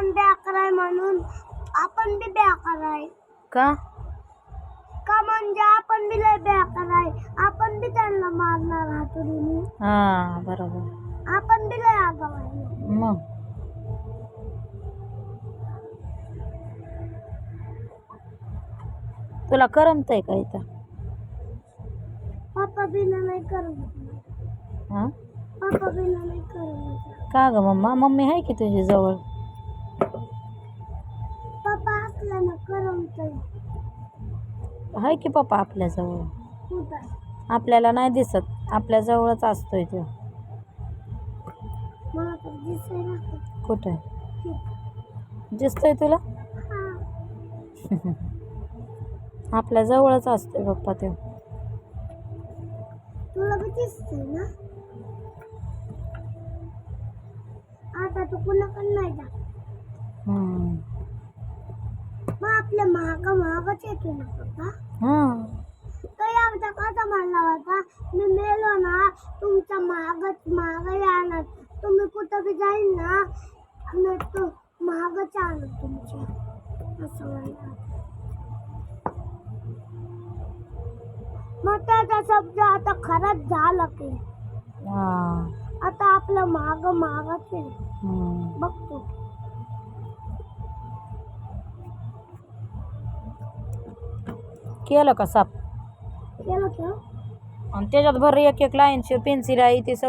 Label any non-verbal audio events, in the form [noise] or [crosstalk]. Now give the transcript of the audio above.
आपण बेकार आहे म्हणून आपण बी बेकार आहे का? का म्हणजे आपण बी लय बेकार आहे आपण बी त्यांना मारणार हातुरीने. हा बरोबर. आपण बी लय आगाव आहे मग? तुला करमतंय का इथं? पप्पा बिना नाही करत हा? पप्पा बिना नाही करत का ग मम्मा? मम्मी आहे की तुझी जवळ? आहे की पप्पा आपल्याजवळ? कुठं आपल्याला नाही दिसत. आपल्या जवळच असतोय तो. कुठं? दिसतोय तुला? हा. [laughs] आपल्या जवळच असतोय पप्पा तो. तुला बी दिसतंय ना? आता तू कुणाकडे नाही जा हम्म. मग आपल्या महाग महागच येतो ना पप्पा? हा. तो एकदा कसा म्हणला होता मी मेलो ना तुमचा महागच महाग येणार. तुम्ही कुठं बी जाईल ना मी तो महागच आणत तुमच्या. असं म्हणला होता. मग त्याचा शब्द आता खरंच झाला की. हा. आता आपलं महाग महागच आहे हम्म. बघतो. केलं का साप? केलं का? आणि त्याच्यात भर एक एक लाईनची पेन्सिल आहे ते सगळं